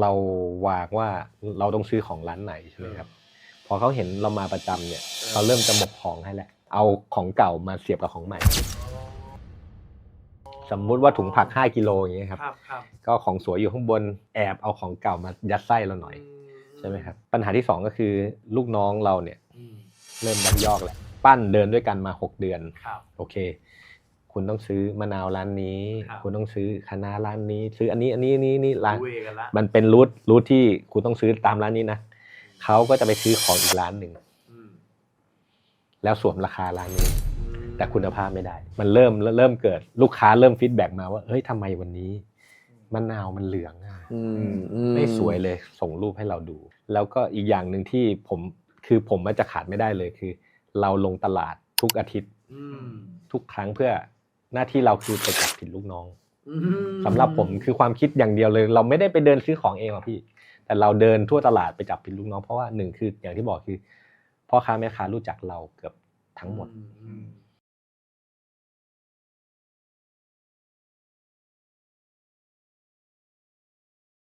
เราวางว่าเราต้องซื้อของร้านไหนใช่ไหมครับพอเขาเห็นเรามาประจำเนี่ยเขาเริ่มจะหมกของให้แหละ เอาของเก่ามาเสียบกับของใหม่ สมมุติว่าถุงผัก 5กิโลอย่างเงี้ยครับ ครับครับก็ของสวยอยู่ข้างบนแอบเอาของเก่ามายัดไส้เราหน่อยใช่ไหมครับ ปัญหาที่สองก็คือลูกน้องเราเนี่ยอืมเริ่มยักยอกแหละปั้นเดินด้วยกันมา 6 เดือน ครับ โอเค คุณต้องซื้อมะนาวร้านนี้ครับคุณต้องซื้อคะน้าร้านนี้ ซื้ออันนี้อันนี้อันนี้นี่ร้านดูเองกันละมันเป็นรูทรูทที่คุณต้องซื้อตามร้านนี้นะเขาก็จะไปซื้อของอีกร้านหนึ่งอืมแล้วสวมราคาร้านนี้อืมแต่คุณภาพไม่ได้ มันเริ่มเริ่มเกิดลูกค้าเริ่มฟีดแบ็กมาว่าเฮ้ยทำไมวันนี้มะนาวมันเหลืองอะอืมอืไม่สวยเลยส่งรูปให้เราดู แล้วก็อีกอย่างหนึ่งที่ผมคือผมมันจะขาดไม่ได้เลยคือ เราลงตลาดทุกอาทิตย์อืมทุกครั้งเพื่อ หน้าที่เราคือไปจับผิดลูกน้องอืมสำหรับผมคือความคิดอย่างเดียวเลย เราไม่ได้ไปเดินซื้อของเองหรอกพี่ แต่เราเดินทั่วตลาดไปจับผิดลูกน้องเพราะว่าหนึ่งคืออย่างที่บอกคือพ่อค้าแม่ค้ารู้จักเราเกือบทั้งหมดอืม